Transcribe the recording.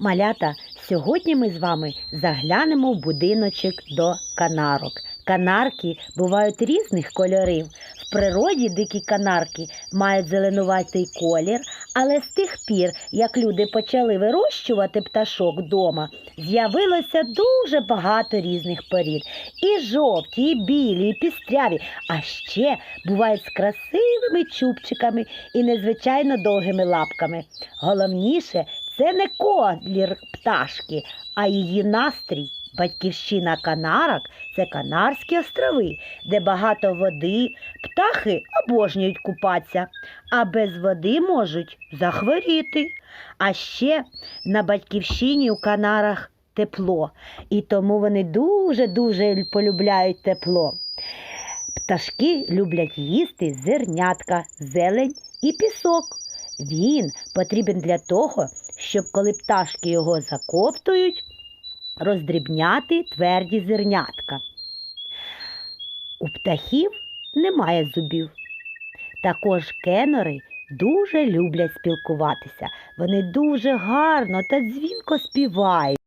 Малята, сьогодні ми з вами заглянемо в будиночок до канарок. Канарки бувають різних кольорів. В природі дикі канарки мають зеленуватий колір, але з тих пір, як люди почали вирощувати пташок вдома, з'явилося дуже багато різних порід. І жовті, і білі, і пістряві, а ще бувають з красивими чубчиками і незвичайно довгими лапками. Головніше це не колір пташки, а її настрій. Батьківщина канарок це Канарські острови, де багато води, птахи обожнюють купатися, а без води можуть захворіти. А ще на батьківщині у канарах тепло, і тому вони дуже-дуже полюбляють тепло. Пташки люблять їсти зернятка, зелень і пісок. Він потрібен для того, щоб коли пташки його заковтують, роздрібняти тверді зернятка. У птахів немає зубів. Також кенори дуже люблять спілкуватися. Вони дуже гарно та дзвінко співають.